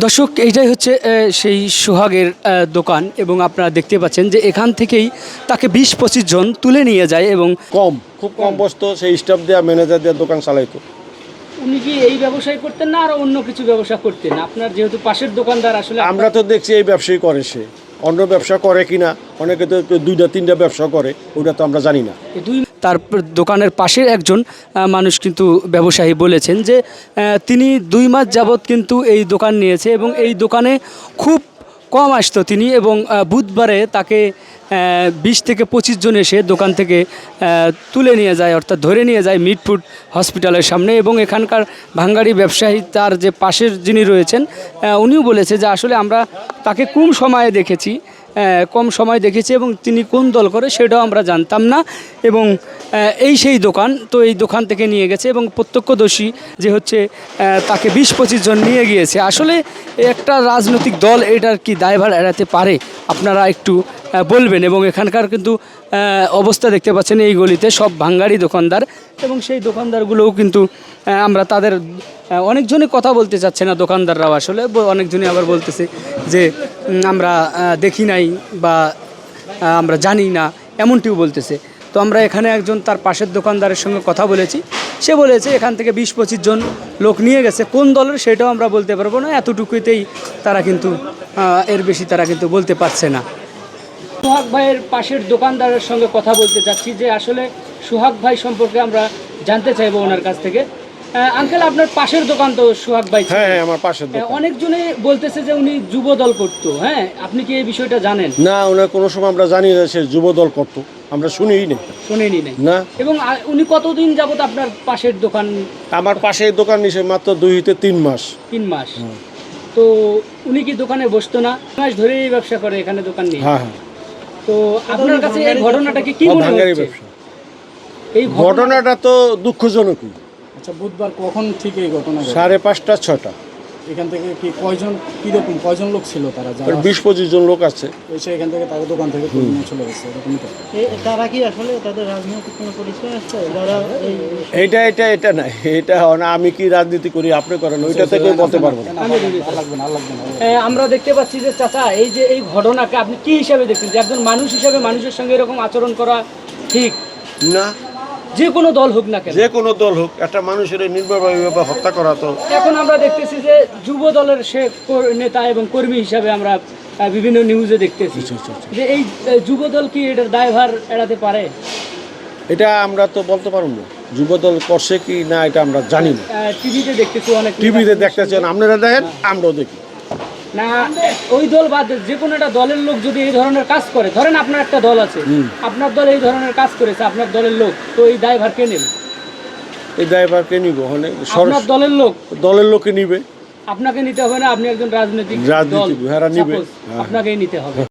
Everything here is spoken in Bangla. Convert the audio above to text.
দর্শক এইটাই হচ্ছে সেই সোহাগের দোকান এবং আপনারা দেখতে পাচ্ছেন যে এখান থেকেই তাকে বিশ পঁচিশ জন তুলে নিয়ে যায় এবং কম খুব কম বসতো সেই স্টাফ দেওয়া ম্যানেজার দেওয়া দোকান চালাইতো। উনি কি এই ব্যবসায় করতেন না আর অন্য কিছু ব্যবসা করতেন? আপনার যেহেতু পাশের দোকানদার আসলে আমরা তো দেখছি এই ব্যবসায়ী করে সে। অন্য ব্যবসা করে কিনা অনেকে তো দুইটা তিনটা ব্যবসা করে ওটা তো আমরা জানি না। দুই তার দোকানের পাশের একজন মানুষ কিন্তু ব্যবসায়ী বলেছেন যে তিনি দুই মাস যাবৎ কিন্তু এই দোকান নিয়েছে এবং এই দোকানে খুব কম আসতো তিনি এবং বুধবারে তাকে বিশ থেকে পঁচিশ জন এসে দোকান থেকে তুলে নিয়ে যায় অর্থাৎ ধরে নিয়ে যায় মিটফুড হসপিটালের সামনে এবং এখানকার ভাঙ্গারি ব্যবসায়ী তার যে পাশের যিনি রয়েছেন উনিও বলেছে যে আসলে আমরা তাকে কম সময়ে দেখেছি। কম সময় দেখেছি এবং তিনি কোন দল করে সেটাও আমরা জানতাম না এবং এই সেই দোকান তো এই দোকান থেকে নিয়ে গেছে এবং প্রত্যক্ষদর্শী যে হচ্ছে তাকে বিশ পঁচিশ জন নিয়ে গিয়েছে। আসলে একটা রাজনৈতিক দল এটার কি দায়ভার এড়াতে পারে? আপনারা একটু বলবেন এবং এখানকার কিন্তু অবস্থা দেখতে পাচ্ছেন এই গলিতে সব ভাঙ্গারি দোকানদার এবং সেই দোকানদারগুলোও কিন্তু আমরা তাদের আহ, অনেকজনই কথা বলতে চাচ্ছে না দোকানদাররাও আসলে অনেকজনই আবার বলতেছে যে আমরা দেখি নাই বা আমরা জানি না, এমনটিও বলতেছে। তো আমরা এখানে একজন তার পাশের দোকানদারের সঙ্গে কথা বলেছি। সে বলেছে, এখান থেকে বিশ পঁচিশ জন লোক নিয়ে গেছে। কোন দলের সেটাও আমরা বলতে পারব না। এতটুকুতেই তারা কিন্তু এর বেশি তারা কিন্তু বলতে পারছে না। সোহাগ ভাইয়ের পাশের দোকানদারের সঙ্গে কথা বলতে চাচ্ছি যে, আসলে সোহাগ ভাই সম্পর্কে আমরা জানতে চাইব ওনার কাছ থেকে। আঙ্কেল আপনার পাশের দোকান তো সোহাগ ভাই হ্যাঁ হ্যাঁ আমার পাশের দোকান। অনেকজনে বলতেছে যে উনি যুব দল করতো হ্যাঁ? আপনি কি এই বিষয়টা জানেন? না ওনার কোনো সময় আমরা জানি না সে যুব দল করতো। আমরা শুনিই না শুনেনি নাই। না। এবং উনি কতদিন যাবত আপনার পাশের দোকান? আমার পাশে এই দোকান নিছে মাত্র দুই হইতে তিন মাস। তিন মাস। তো উনি কি দোকানে বসতো না? মাস ধরে এই ব্যবসা করে এখানে দোকান নিয়ে হ্যাঁ হ্যাঁ। তো আপনার কাছে এই ঘটনাটাকে কি মনে হচ্ছে? এই ঘটনাটা তো দুঃখজনকই। আচ্ছা বুধবার কখন ঠিক এই ঘটনা সাড়ে পাঁচটা ছটা। এখান থেকে কি কয়জন কীরকম কয়জন লোক ছিল তারা? যারা বিশ পঁচিশ জন লোক আছে। এসে এখান থেকে তাদের দোকান থেকে নিয়ে চলে গেছে এরকমই তো? তারা কি আসলে তাদের রাজনৈতিক কোনো পরিচয় আছে? যারা এইটা এটা এটা না এটা হয় না আমি কি রাজনীতি করি আপনি করেন ওইটা থেকে বলতে পারব না। আমরা দেখতে পাচ্ছি যে চাচা এই যে এই ঘটনাকে আপনি কি হিসাবে দেখছেন? যে একজন মানুষ হিসাবে মানুষের সঙ্গে এরকম আচরণ করা ঠিক? না যে কোনো দল হোক না কেন। যে কোনো দল হোক একটা মানুষের নির্ভরভাবে হত্যা করা তো এখন আমরা দেখতেছি যে যুব দলের সে কর- নেতা এবং কর্মী হিসাবে আমরা বিভিন্ন নিউজে দেখতেছি। যে এই যুব দল কি এটার দায়ভার এড়াতে পারে? এটা আমরা তো বলতে পারব না। যুব দল করছে কি না এটা আমরা জানি না। টিভিতে দেখতেছি অনেক টিভিতে দেখতেছেন আপনারা দেখেন আমরাও দেখি। না ওই দল বাদ যে কোনো একটা দলের লোক যদি এই ধরনের কাজ করে ধরেন আপনার একটা দল আছে আপনার দল এই ধরনের কাজ করেছে আপনার দলের লোক তো এই ড্রাইভার কে নেবে? এই ড্রাইভারকে নিব? মানে সর- আপনার দলের লোক। দলের লোকে নিবে। আপনাকে নিতে হবে না আপনি একজন রাজনৈতিক দল। হ্যাঁ, নিবে। হ্যাঁ। আপনাকেই নিতে হবে।